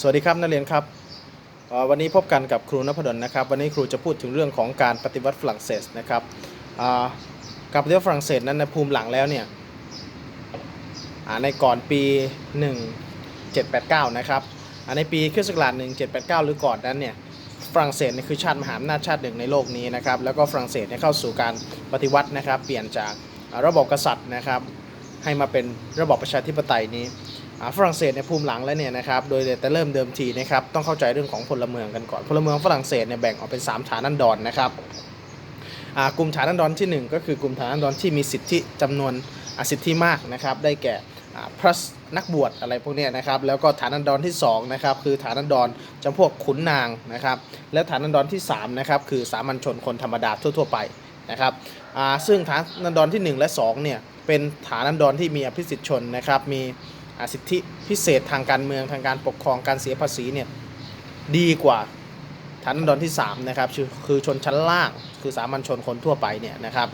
สวัสดีครับนักเรียนครับวันนี้พบกันกับครูนพดลนะครับ วันนี้ครูจะพูดถึงเรื่องของการปฏิวัติฝรั่งเศสนะครับการปฏิวัติฝรั่งเศสนั้นในภูมิหลังแล้วเนี่ยในก่อนปี 1789 นะครับในปีคริสต์ศักราช1789 หรือก่อนนั้นเนี่ยฝรั่งเศสเนี่ยคือชาติมหาอำนาจชาติหนึ่งในโลกนี้นะครับแล้วก็ฝรั่งเศสเนี่ยเข้าสู่การปฏิวัตินะครับ เปลี่ยนจากระบบกษัตริย์นะครับให้มาเป็นระบอบประชาธิปไตยนี้ ฝรั่งเศสในภูมิหลังแล้วเนี่ยนะครับโดยแต่เริ่มเดิมทีนะครับต้องเข้าใจเรื่องของพลเมืองกันก่อนพลเมืองฝรั่งเศสเนี่ยแบ่งออกเป็น 3 ฐานันดรนนะครับกลุ่มฐานันดรทีหนึ่1 ก็คือกลุ่มฐานันดรที่มีสิทธิจำนวนสิทธิมากนะครับได้แก่พระนักบวชอะไรพวกนี้นะครับแล้วก็ฐานันดรที่2นะครับคือฐานันดรจำพวกขุนนางนะครับและฐานันดรที่3นะครับคือสามัญชนคนธรรมดาทั่ว ๆ ไปนะครับซึ่งฐานันดรที่ 1 และ2เนี่ยเป็นฐานันดรที่มีอภิสิทธิชนนะครับมี สิทธิพิเศษทางการเมืองทางการปกครองการเสียภาษีเนี่ยดีกว่าฐานันดรที่3นะครับคือคือชนชั้นล่างคือสามัญชนคนทั่วไปเนี่ยนะครับ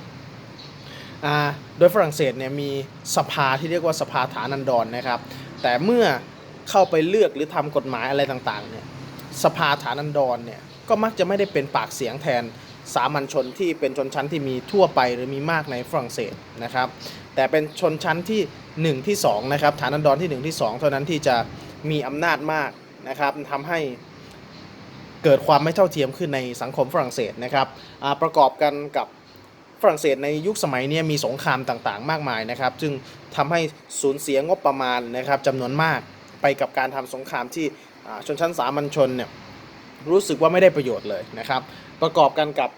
อ่าโดยฝรั่งเศสเนี่ยมีสภาที่เรียกว่าสภาฐานันดรนะครับ แต่เมื่อเข้าไปเลือกหรือทำกฎหมายอะไรต่างๆเนี่ยสภาฐานันดรเนี่ยก็มักจะไม่ได้เป็นปากเสียงแทน สามัญชนที่เป็นชนชั้นที่มีทั่วไปหรือมีมากในฝรั่งเศสนะครับ แต่เป็นชนชั้นที่ 1 ที่2นะครับฐานันดรที่ 1 ที่ 2 เท่านั้นที่จะมีอำนาจมากนะครับทำให้เกิดความไม่เท่าเทียมขึ้นในสังคมฝรั่งเศสนะครับประกอบกันกับฝรั่งเศสในยุคสมัยนี้มีสงครามต่างๆ มากมายนะครับ จึงทำให้สูญเสียงบประมาณนะครับจำนวนมากไปกับการทำสงครามที่ชนชั้นสามัญชนเนี่ย รู้สึกว่าไม่ได้ประโยชน์เลยนะครับ ประกอบกันกับ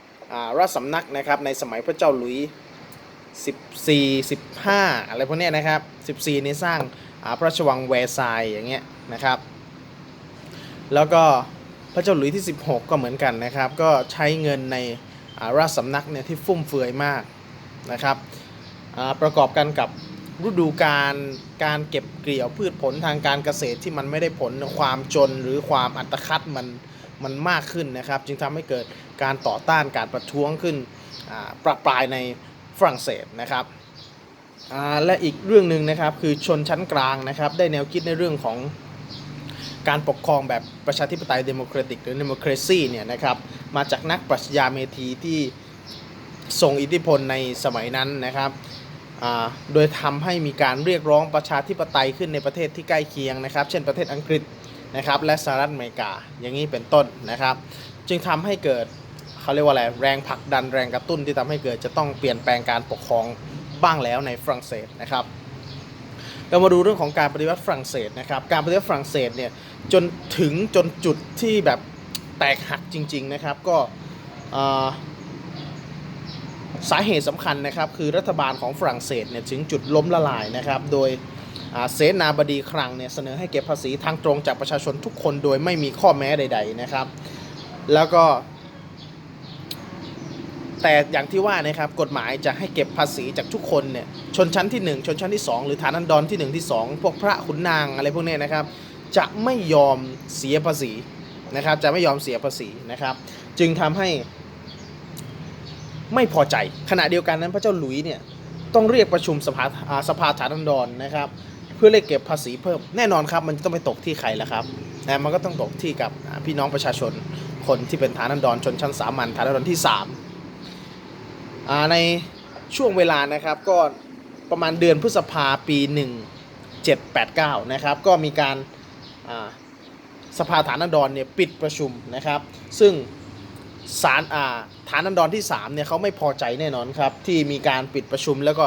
ราชสำนักนะครับในสมัยพระเจ้าหลุย14 15 อะไรพวกนี้นะครับ 14 นี่สร้างพระราชวังแวร์ซายอย่างเงี้ยนะครับ แล้วก็พระเจ้าหลุยที่ 16 ก็เหมือนกันนะครับ ก็ใช้เงินในราชสำนักเนี่ยที่ฟุ่มเฟือยมากนะครับประกอบกันกับฤดูการการเก็บเกี่ยวพืชผลทางการเกษตรที่มันไม่ได้ผลความจนหรือความอัตคัดมัน มันมากขึ้นนะครับ จึงทำให้เกิดการต่อต้านการประท้วงขึ้นประปรายในฝรั่งเศสนะครับและอีกเรื่องหนึ่งนะครับคือชนชั้นกลางนะครับ ได้แนวคิดในเรื่องของการปกครองแบบประชาธิปไตยเดโมแครติกหรือ democracy เนี่ยนะครับมาจากนักปรัชญาเมธีที่ทรงอิทธิพลในสมัยนั้นนะครับโดยทำให้มีการเรียกร้องประชาธิปไตยขึ้นในประเทศที่ใกล้เคียงนะครับ เช่นประเทศอังกฤษ นะครับและสหรัฐอเมริกาอย่างนี้เป็นต้นนะครับ จึงทำให้เกิดเขาเรียกว่าอะไรแรงผลักดันแรงกระตุ้นที่ทำให้เกิดจะต้องเปลี่ยนแปลงการปกครองบ้างแล้วในฝรั่งเศสนะครับเรามาดูเรื่องของการปฏิวัติฝรั่งเศสนะครับ การปฏิวัติฝรั่งเศสเนี่ยจนถึงจนจุดที่แบบแตกหักจริง ๆนะครับก็สาเหตุสำคัญนะครับคือรัฐบาลของฝรั่งเศสเนี่ยถึงจุดล้มละลายนะครับ โดย เสนาบดีครั้งเนี่ยเสนอให้เก็บภาษีทางตรงจากประชาชนทุกคนโดยไม่มีข้อแม้ใด ๆนะครับ แล้วก็ แต่อย่างที่ว่านะครับกฎหมายจะให้เก็บภาษีจากทุกคนเนี่ยชนชั้นที่ 1 ชนชั้นที่ 2 หรือฐานันดรที่ 1 ที่ 2 พวกพระขุนนางอะไรพวกนี้นะครับ จะไม่ยอมเสียภาษีนะครับ จะไม่ยอมเสียภาษีนะครับ จึงทำให้ไม่พอใจขณะเดียวกันนั้นพระเจ้าหลุยเนี่ยต้องเรียกประชุมสภาสภาฐานันดรนะครับ เพื่อเรียกเก็บภาษีเพิ่มแน่นอนครับ มันจะต้องไปตกที่ใครล่ะครับนะมันก็ต้องตกที่กับพี่น้องประชาชนคนที่เป็นฐานันดรชนชั้นสามัญฐานันดรที่สามในช่วงเวลานะครับก็ประมาณเดือนพฤษภาปี 1789 นะครับก็มีการาสภาฐานันดรเนี่ยปิดประชุมนะครับ ซึ่งสารฐานันดรที่3เนี่ยเขาไม่พอใจแน่นอนครับที่มีการปิดประชุมแล้วก็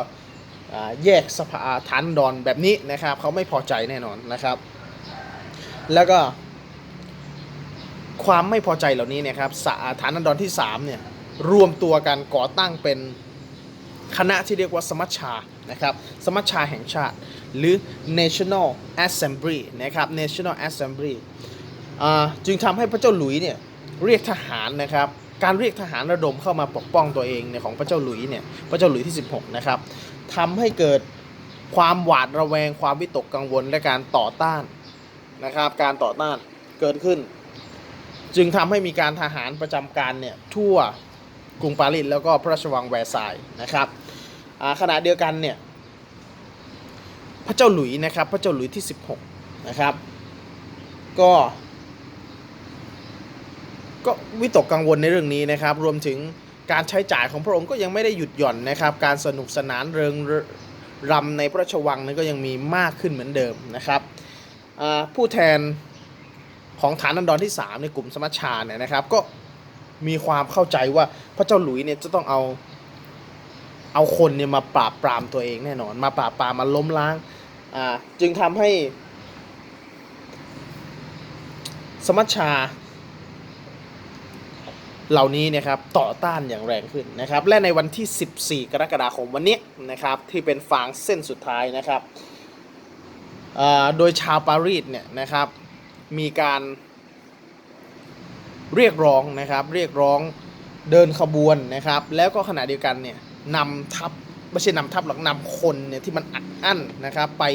แยกสภาฐานันดรแบบนี้นะครับ เขาไม่พอใจแน่นอนนะครับ แล้วก็ ความไม่พอใจเหล่านี้เนี่ยครับสาฐานันดรที่3เนี่ยรวมตัวกันก่อตั้งเป็นคณะที่เรียกว่าสมัชชานะครับสมัชชาแห่งชาติ หรือ National Assembly นะครับ National Assembly จึงทำให้พระเจ้าหลุยเนี่ยเรียกทหารนะครับ การเรียกทหารระดมเข้ามาปกป้องตัวเองเนี่ยของพระเจ้าหลุยเนี่ยพระเจ้าหลุยที่ 16 นะครับ ทำให้เกิดความหวาดระแวงความวิตกกังวลและการต่อต้านนะครับ การต่อต้านเกิดขึ้น จึงทำให้มีการทหารประจำการเนี่ยทั่วกรุงปารีสแล้วก็พระราชวังแวร์ซายน์นะครับขณะเดียวกันเนี่ยพระเจ้าหลุยส์นะครับพระเจ้าหลุยส์ที่ 16นะครับก็ก็วิตกกังวลในเรื่องนี้นะครับ รวมถึง การใช้จ่ายของพระองค์ก็ยังไม่ได้หยุดหย่อนนะครับ การสนุกสนานเริงรำในพระราชวังนั้นก็ยังมีมากขึ้นเหมือนเดิมนะครับผู้แทนของฐานันดรที่ 3 ในกลุ่มสมัชชาเนี่ยนะครับ ก็มีความเข้าใจว่าพระเจ้าหลุยเนี่ยจะต้องเอาเอาคนเนี่ยมาปราบปรามตัวเองแน่นอน มาปราบปรามมาล้มล้างจึงทำให้สมัชชา เหล่านี้นะครับต่อต้านอย่างแรงขึ้นนะครับ และในวันที่ 14 กรกฎาคมวันนี้นะครับที่เป็นฟางเส้นสุดท้ายนะครับโดยชาวปารีสเนี่ยนะครับมีการเรียกร้องนะครับ เรียกร้องเดินขบวนนะครับ แล้วก็ขณะเดียวกันเนี่ยนำทัพไม่ใช่นำทัพหรอกนำคนเนี่ยที่มันอัดอั้นนะครับ ไป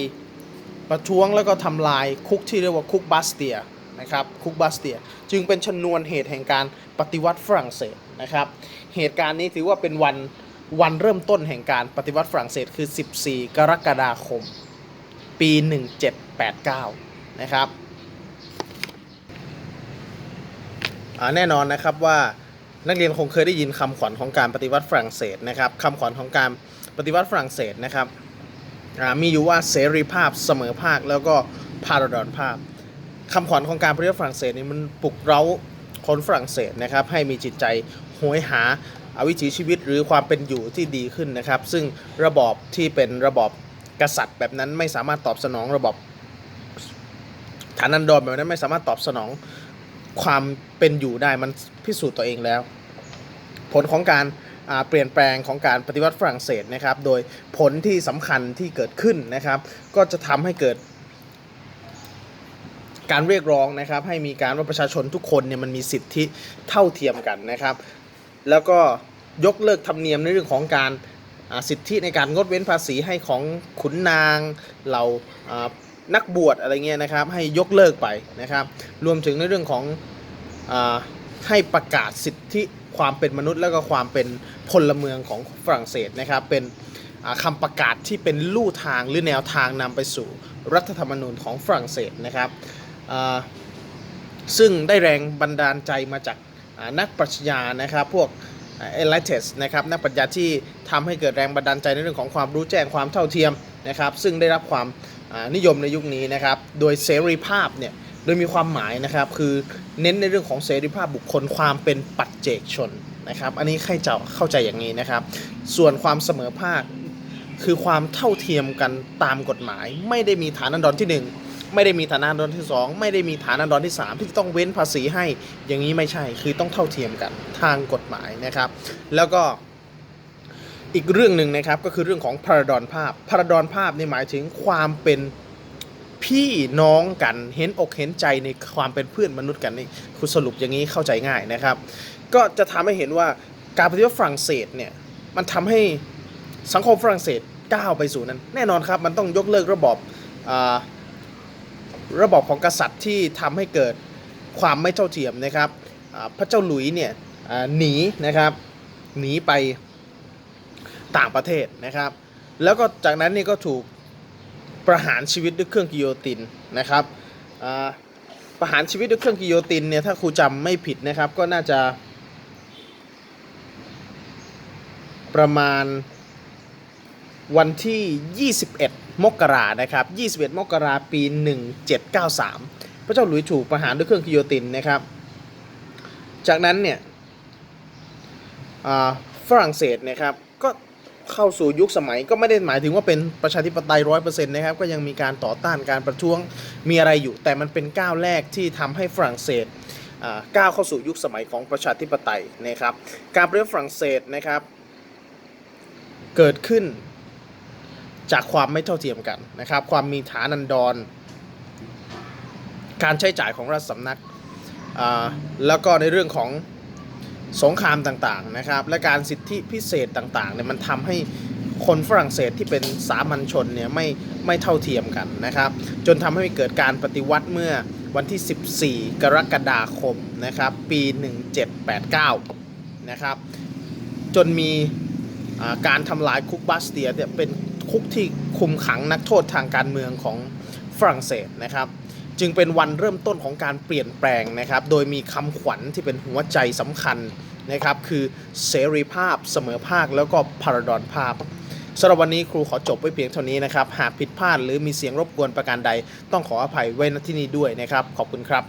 ประท้วงแล้วก็ทำลายคุกที่เรียกว่าคุกบาสเตีย นะครับคุกบาสเตียจึงเป็นชนวนเหตุแห่งการปฏิวัติฝรั่งเศสนะครับเหตุการณ์นี้ถือว่าเป็นวันวันเริ่มต้นแห่งการปฏิวัติฝรั่งเศสคือ 14 กรกฎาคม ปี 1789 นะครับแน่นอนนะครับว่านักเรียนคงเคยได้ยินคำขวัญของการปฏิวัติฝรั่งเศสนะครับคำขวัญของการปฏิวัติฝรั่งเศสนะครับมีอยู่ว่าเสรีภาพเสมอภาคแล้วก็พาราดอนภาพ คำขวัญของการปฏิวัติฝรั่งเศสนี่มันปลุกเร้าคนฝรั่งเศสนะครับให้มีจิตใจโหยหาอาวิถีชีวิตหรือความเป็นอยู่ที่ดีขึ้นนะครับ ซึ่งระบอบที่เป็นระบอบกษัตริย์แบบนั้นไม่สามารถตอบสนองระบอบฐานันดรแบบนั้นไม่สามารถตอบสนองความเป็นอยู่ได้มันพิสูจน์ตัวเองแล้ว ผลของการเปลี่ยนแปลงของการปฏิวัติฝรั่งเศสนะครับ โดยผลที่สำคัญที่เกิดขึ้นนะครับ ก็จะทำให้เกิด การเรียกร้องนะครับ ให้มีการว่าประชาชนทุกคนเนี่ยมันมีสิทธิเท่าเทียมกันนะครับ แล้วก็ยกเลิกธรรมเนียมในเรื่องของการสิทธิในการงดเว้นภาษีให้ของขุนนางเหล่านักบวชอะไรเงี้ยนะครับ ให้ยกเลิกไปนะครับ รวมถึงในเรื่องของอให้ประกาศสิทธิความเป็นมนุษย์ แล้วก็ความเป็นพลเมืองของฝรั่งเศสนะครับ เป็นอ่าคำประกาศที่เป็นลู่ทางหรือแนวทางนำไปสู่รัฐธรรมนูญของฝรั่งเศสนะครับ ซึ่งได้แรงบันดาลใจมาจากนักปรัชญานะครับพวกเอลิเทสนะครับนักปรัชญาที่ทำให้เกิดแรงบันดาลใจในเรื่องของความรู้แจ้งความเท่าเทียมนะครับ ซึ่งได้รับความนิยมในยุคนี้นะครับ โดยเสรีภาพเนี่ยโดยมีความหมายนะครับ คือเน้นในเรื่องของเสรีภาพบุคคลความเป็นปัจเจกชนนะครับ อันนี้ใครจะเข้าใจอย่างนี้นะครับ ส่วนความเสมอภาคคือความเท่าเทียมกันตามกฎหมาย ไม่ได้มีฐานันดรที่หนึ่ง ไม่ได้มีฐานันดรที่ 2 ไม่ได้มีฐานันดรที่ 3 ที่ต้องเว้นภาษีให้อย่างนี้ไม่ใช่คือต้องเท่าเทียมกันทางกฎหมายนะครับ แล้วก็อีกเรื่องหนึ่งนะครับก็คือเรื่องของพาราดอนภาพพาราดอนภาพนี่หมายถึงความเป็นพี่น้องกันเห็นอกเห็นใจในความเป็นเพื่อนมนุษย์กันนี่คุณสรุปอย่างนี้เข้าใจง่ายนะครับ ก็จะทำให้เห็นว่าการปฏิวัติฝรั่งเศสเนี่ยมันทำให้สังคมฝรั่งเศสก้าวไปสู่นั้น แน่นอนครับมันต้องยกเลิกระบอบอ ระบอบของกษัตริย์ที่ทำให้เกิดความไม่เท่าเทียมนะครับพระเจ้าหลุยส์เนี่ยหนีนะครับหนีไปต่างประเทศนะครับ แล้วก็จากนั้นนี่ก็ถูกประหารชีวิตด้วยเครื่องกิโยตินนะครับประหารชีวิตด้วยเครื่องกิโยตินเนี่ยถ้าครูจำไม่ผิดนะครับก็น่าจะประมาณ วันที่ 21 มกรานะครับ 21 มกราปี 1793 พระเจ้าหลุยส์ถูกประหารด้วยเครื่องกิโยตินนะครับ จากนั้นเนี่ยอ่าฝรั่งเศสนะครับก็เข้าสู่ยุคสมัยก็ไม่ได้หมายถึงว่าเป็นประชาธิปไตยร้อยเปอร์เซ็นต์นะครับ ก็ยังมีการต่อต้านการประท้วงมีอะไรอยู่ แต่มันเป็นก้าวแรกที่ทำให้ฝรั่งเศสอ่าก้าวเข้าสู่ยุคสมัยของประชาธิปไตยนะครับ การเประเทศฝรั่งเศสนะครับ เกิดขึ้น จากความไม่เท่าเทียมกันนะครับ ความมีฐานันดร การใช้จ่ายของรัฐสำนักอ่าแล้วก็ในเรื่องของสงครามต่างๆนะครับ และการสิทธิพิเศษต่างๆเนี่ยมันทำให้คนฝรั่งเศสที่เป็นสามัญชนเนี่ยไม่ไม่เท่าเทียมกันนะครับ จนทำให้เกิดการปฏิวัติเมื่อวันที่ 14 กรกฎาคมนะครับ ปี 1789 นะครับ จนมีอ่าการทำลายคุกบาสเตียเนี่ยเป็น คุกที่คุมขังนักโทษทางการเมืองของฝรั่งเศสนะครับ จึงเป็นวันเริ่มต้นของการเปลี่ยนแปลงนะครับ โดยมีคำขวัญที่เป็นหัวใจสำคัญนะครับ คือเสรีภาพเสมอภาคแล้วก็พาราดอนภาพสำหรับวันนี้ครูขอจบไว้เพียงเท่านี้นะครับ หากผิดพลาดหรือมีเสียงรบกวนประการใด ต้องขออภัยไว้ณที่นี้ด้วยนะครับ ขอบคุณครับ